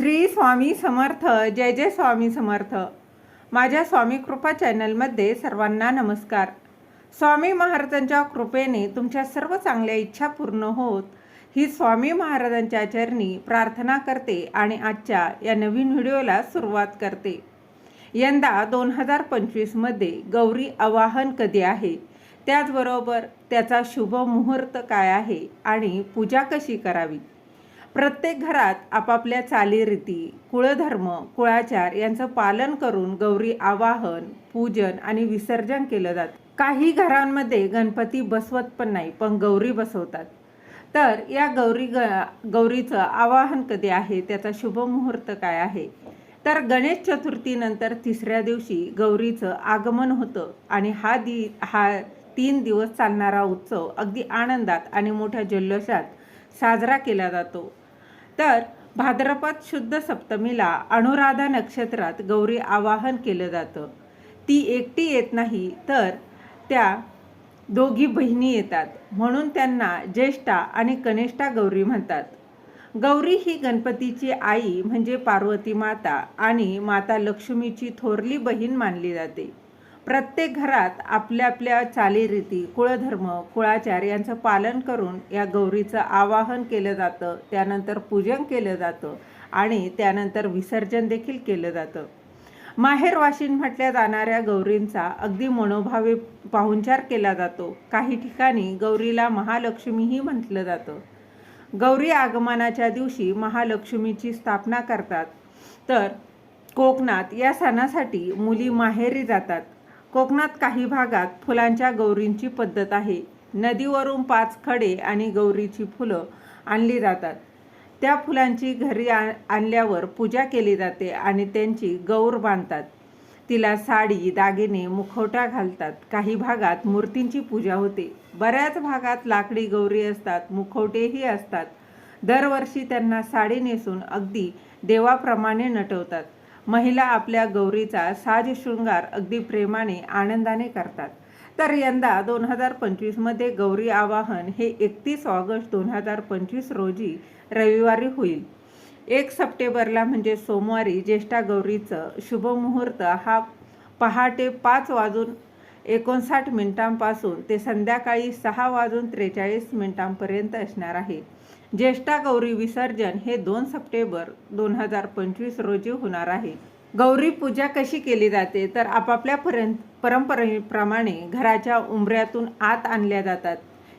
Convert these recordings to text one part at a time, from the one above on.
श्री स्वामी समर्थ जय जय स्वामी समर्थ. माझ्या स्वामी कृपा चॅनलमध्ये सर्वांना नमस्कार. स्वामी महाराजांच्या कृपेने तुमच्या सर्व चांगल्या इच्छा पूर्ण होत ही स्वामी महाराजांच्या चरणी प्रार्थना करते आणि आजच्या या नवीन व्हिडिओला सुरुवात करते. यंदा दोन हजार पंचवीसमध्ये गौरी आवाहन कधी आहे? त्याचबरोबर त्याचा शुभ मुहूर्त काय आहे? आणि पूजा कशी करावी? प्रत्येक घरात आपापल्या चालीरीती कुळधर्म कुळाचार यांचं पालन करून गौरी आवाहन पूजन आणि विसर्जन केलं जातं. काही घरांमध्ये गणपती बसवत पण नाही पण गौरी बसवतात. तर या गौरी ग गौरीचं आवाहन कधी आहे? त्याचा शुभ मुहूर्त काय आहे? तर गणेश चतुर्थीनंतर तिसऱ्या दिवशी गौरीचं आगमन होतं आणि हा दि हा तीन दिवस चालणारा उत्सव अगदी आनंदात आणि मोठ्या जल्लोषात साजरा केला जातो. तर भाद्रपद शुद्ध सप्तमीला अनुराधा नक्षत्रात गौरी आवाहन केलं जातं. ती एकटी येत नाही तर त्या दोघी बहिणी येतात. म्हणून त्यांना ज्येष्ठा आणि कनिष्ठा गौरी म्हणतात. गौरी ही गणपतीची आई म्हणजे पार्वती माता आणि माता लक्ष्मीची थोरली बहीण मानली जाते. प्रत्येक घरात आपल्या आपल्या चालीरीती कुळधर्म कुळाचार यांचं पालन करून या गौरीचं आवाहन केलं जातं त्यानंतर पूजन केलं जातं आणि त्यानंतर विसर्जन देखील केलं जातं. माहेर वाशिन म्हटल्या जाणाऱ्या गौरींचा अगदी मनोभावे पाहुणचार केला जातो. काही ठिकाणी गौरीला महालक्ष्मीही म्हटलं जातं. गौरी आगमनाच्या दिवशी महालक्ष्मीची स्थापना करतात. तर कोकणात या सणासाठी मुली माहेरी जातात. कोकणात काही भागात फुलांच्या गौरींची पद्धत आहे. नदीवरून पाच खडे आणि गौरीची फुलं आणली जातात. त्या फुलांची घरी आ आणल्यावर पूजा केली जाते आणि त्यांची गौर बांधतात. तिला साडी दागिने मुखवटा घालतात. काही भागात मूर्तींची पूजा होते. बऱ्याच भागात लाकडी गौरी असतात मुखवटेही असतात. दरवर्षी त्यांना साडी नेसून अगदी देवाप्रमाणे नटवतात. महिला आपल्या गौरीचा साज शृंगार अगदी प्रेमाने आनंदाने करतात. तर यंदा दोन हजार पंचवीसमध्ये गौरी आवाहन हे एकतीस ऑगस्ट दोन हजार पंचवीस रोजी रविवारी होईल. एक सप्टेंबरला म्हणजे सोमवारी ज्येष्ठा गौरीचं शुभमुहूर्त हा पहाटे पाच वाजून एकोणसाठ मिनिटांपासून ते संध्याकाळी सहा वाजून त्रेचाळीस मिनिटांपर्यंत असणार आहे. ज्येष्ठा गौरी विसर्जन हे दोन सप्टेंबर दोन हजार पंचवीस रोजी होणार आहे. गौरी पूजा कशी केली जाते? तर आपापल्या पर्यंत परंपरेप्रमाणे घराच्या उंबऱ्यातून आत आणल्या जातात.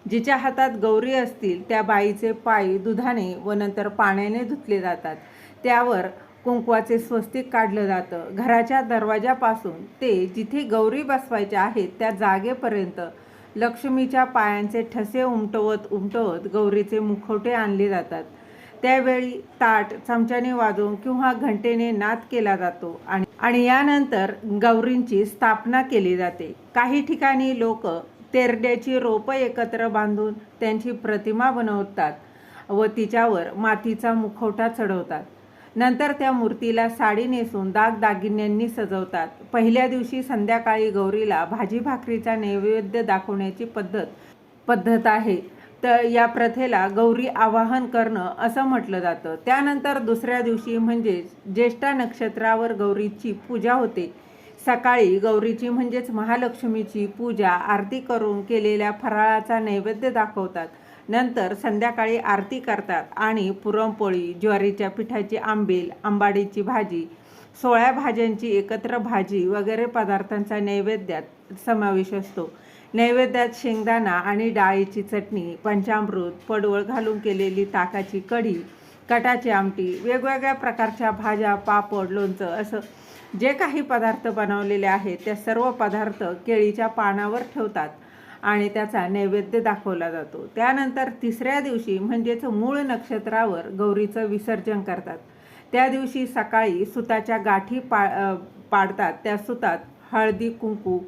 जिच्या हातात गौरी असतील त्या बाईचे पाय दुधाने व नंतर पाण्याने धुतले जातात. त्यावर कुंकवाचे स्वस्तिक काढलं जातं. घराच्या दरवाजापासून ते जिथे गौरी बसवायच्या आहेत त्या जागेपर्यंत लक्ष्मीच्या पायांचे ठसे उमटवत उमटवत गौरीचे मुखवटे आणले जातात. त्यावेळी ताट चमच्याने वाजवून किंवा घंटेने नाद केला जातो आणि आणि यानंतर गौरींची स्थापना केली जाते. काही ठिकाणी लोक तेरड्याची रोपं एकत्र बांधून त्यांची प्रतिमा बनवतात व तिच्यावर मातीचा मुखवटा चढवतात. नंतर त्या मूर्तीला साडी नेसून दागदागिन्यांनी सजवतात. पहिल्या दिवशी संध्याकाळी गौरीला भाजी भाकरीचा नैवेद्य दाखवण्याची पद्धत पद्धत आहे. तर या प्रथेला गौरी आवाहन करणं असं म्हटलं जातं. त्यानंतर दुसऱ्या दिवशी म्हणजे ज्येष्ठा नक्षत्रावर गौरीची पूजा होते. सकाळी गौरीची म्हणजेच महालक्ष्मीची पूजा आरती करून केलेल्या फराळाचा नैवेद्य दाखवतात. नंतर संध्याकाळी आरती करतात आणि पुरणपोळी ज्वारीच्या पिठाची आंबील आंबाडीची भाजी सोळ्या भाज्यांची एकत्र भाजी वगैरे पदार्थांचा नैवेद्यात समावेश असतो. नैवेद्यात शेंगदाणा आणि डाळीची चटणी पंचामृत पडवळ घालून केलेली ताकाची कढी कटाची आमटी वेगवेगळ्या प्रकारच्या भाज्या पापड लोणचं असं जे काही पदार्थ बनवलेले आहेत त्या सर्व पदार्थ केळीच्या पानावर ठेवतात. आणि त्याचा नैवेद्य दाखवला जातो. त्यानंतर तिसऱ्या दिवशी म्हणजेच मूळ नक्षत्रावर गौरीचं विसर्जन करतात. त्या दिवशी सकाळी सुताच्या गाठी पा पाडतात. त्या सुतात हळदी कुंकू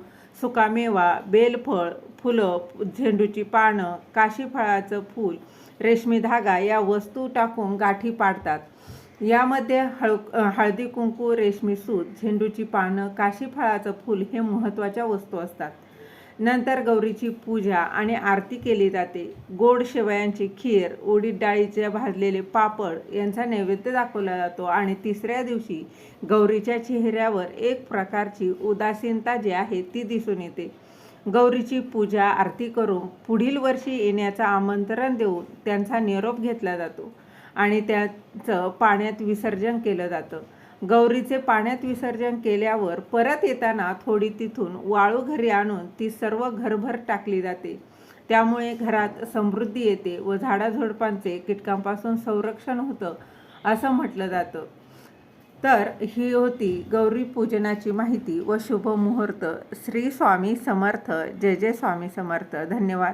सुकामेवा बेलफळ फुलं झेंडूची पानं काशी फळाचं फूल रेशमी धागा या वस्तू टाकून गाठी पाडतात. यामध्ये हळ हळदी कुंकू रेशमी सूत झेंडूची पानं काशी फळाचं फूल हे महत्त्वाच्या वस्तू असतात. नंतर गौरीची पूजा आणि आरती केली जाते. गोड शेवयांची खीर उडीद डाळीचे भाजलेले पापड यांचा नैवेद्य दाखवला जातो आणि तिसऱ्या दिवशी गौरीच्या चेहऱ्यावर एक प्रकारची उदासीनता जी आहे ती दिसून येते. गौरीची पूजा आरती करून पुढील वर्षी येण्याचं आमंत्रण देऊन त्यांचा निरोप घेतला जातो आणि त्याचं पाण्यात विसर्जन केलं जातं. गौरीचे पाण्यात विसर्जन केल्यावर परत येताना थोडी तिथून वाळू घरी आणून ती सर्व घरभर टाकली जाते. त्यामुळे घरात समृद्धी येते व झाडाझुडपांचे कीटकांपासून संरक्षण होतं असं म्हटलं जातं. तर ही होती गौरी पूजनाची माहिती व शुभ मुहूर्त. श्री स्वामी समर्थ. जय जय स्वामी समर्थ. धन्यवाद.